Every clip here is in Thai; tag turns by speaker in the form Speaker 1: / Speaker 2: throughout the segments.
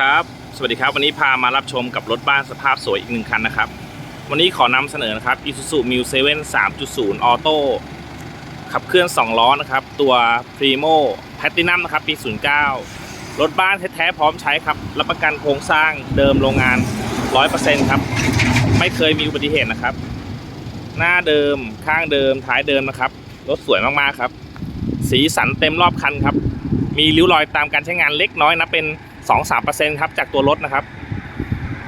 Speaker 1: ครับ สวัสดีครับ วันนี้พามารับชมกับรถบ้านสภาพสวยอีกหนึ่งคันนะครับ วันนี้ขอนำเสนอนะครับ Isuzu Mu 7 3.0 Auto ขับเคลื่อน 2 ล้อนะครับ ตัว Primo Platinum นะครับ ปี 09 รถบ้านแท้ๆพร้อมใช้ครับ รับประกันโครงสร้างเดิมโรงงาน 100%ครับ ไม่เคยมีอุบัติเหตุนะครับ หน้าเดิม ข้างเดิม ท้ายเดิมนะครับ รถสวยมากๆครับ สีสันเต็มรอบคันครับ มีริ้วรอยตามการใช้งานเล็กน้อยนะเป็น 2-3%ครับจากตัวรถนะครับ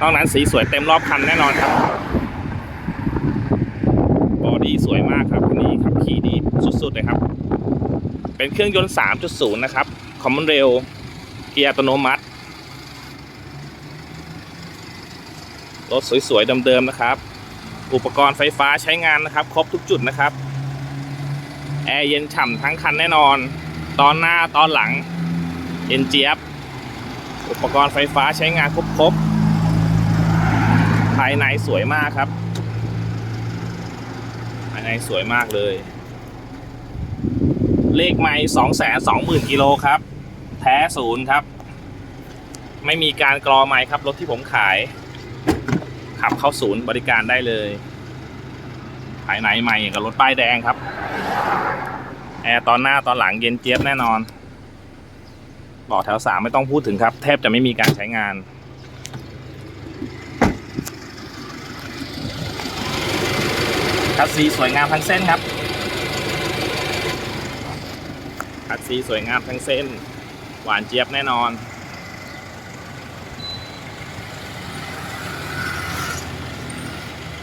Speaker 1: นอกนั้นสีสวยเต็มรอบคันแน่นอนครับ บอดี้สวยมากครับคันนี้ขับขี่ดีสุดๆเลยครับ เป็นเครื่องยนต์ 3.0 นะครับ คอมมอนเรลเกียร์อัตโนมัติ รถสวยๆเดิมๆนะครับ อุปกรณ์ไฟฟ้าใช้งานนะครับ ครบทุกจุดนะครับ แอร์เย็นฉ่ำทั้งคันแน่นอน ตอนหน้าตอนหลังเย็นเจี๊ยบ อุปกรณ์ไฟฟ้าใช้งานครบๆ ภายในสวยมากครับ ภายในสวยมากเลย เลขไม่สองแสนสองหมื่นกิโลครับ แท้ศูนย์ครับ ไม่มีการกรอไม้ครับ รถที่ผมขาย ขับเข้าศูนย์บริการได้เลย ภายในใหม่กับรถป้ายแดงครับ แอร์ตอนหน้าตอนหลังเย็นเจี๊ยบแน่นอน เบาะแถวสามไม่ต้องพูดถึงครับ แทบจะไม่มีการใช้งาน คัดซีสวยงามทั้งเส้นครับ คัดซีสวยงามทั้งเส้น หวานเจี๊ยบแน่นอน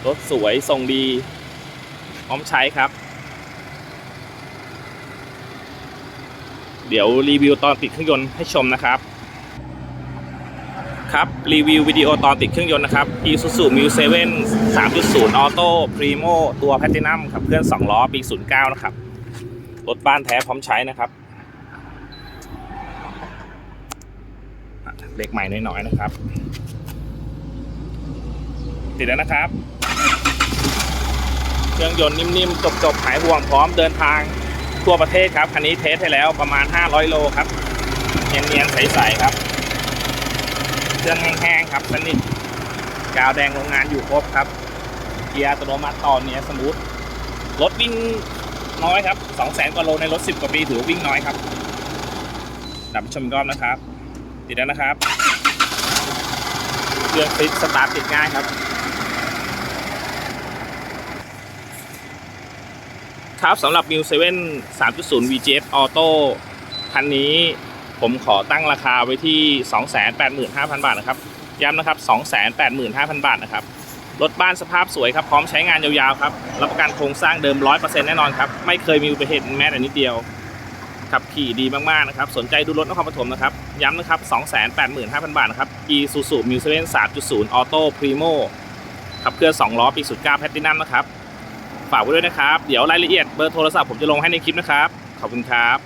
Speaker 1: รถสวยทรงดี พร้อมใช้ครับ เดี๋ยวรีวิวตอนติดเครื่องยนต์ให้ชมนะครับ ครับรีวิววิดีโอตอนติดเครื่องยนต์นะครับ Isuzu Mu 7 3.0 Auto Primo ตัว Platinum ขับเคลื่อน 2 ล้อปี 09 นะครับ รถบ้านแท้พร้อมใช้นะครับเล็กใหม่น้อยๆนะครับ ติดแล้วนะครับ เครื่องยนต์นิ่มๆ จบๆ หายห่วงพร้อมเดินทาง ทั่วประเทศครับ คันนี้เทสให้แล้วประมาณ 500 โลครับ เนียนๆ ใสๆครับ เครื่องแห้งๆ ครับสนิทกาวแดงโรงงานอยู่ครบครับ เกียร์อัตโนมัติต่อเนี้ยสมูท รถวิ่งน้อยครับ 200,000 กว่าโลในรถ 10 กว่าปีถือวิ่งน้อยครับดับชมกรอบนะครับ ติดแล้วนะครับ เครื่องฟิตสตาร์ทติดง่ายครับ ครับสำหรับ New 7 3.0 VGF Auto คันนี้ผมขอตั้งราคาไว้ที่ 285,000 บาทนะครับ ย้ำนะครับ 285,000 บาทนะครับ รถบ้านสภาพสวยครับ พร้อมใช้งานยาวๆครับ รับประกันโครงสร้างเดิม 100%แน่นอนครับ ไม่เคยมีอุบัติเหตุแม้แต่นิดเดียว ขับขี่ดีมากๆนะครับ สนใจดูรถนครปฐมนะครับ ย้ำนะครับ 285,000 บาทนะครับ Isuzu Mu 7 3.0 Auto Primo ขับเคลื่อน2ล้อปี09 Platinum นะครับ ฝากไว้ด้วยนะครับ เดี๋ยวรายละเอียดเบอร์โทรศัพท์ผมจะลงให้ในคลิปนะครับ ขอบคุณครับ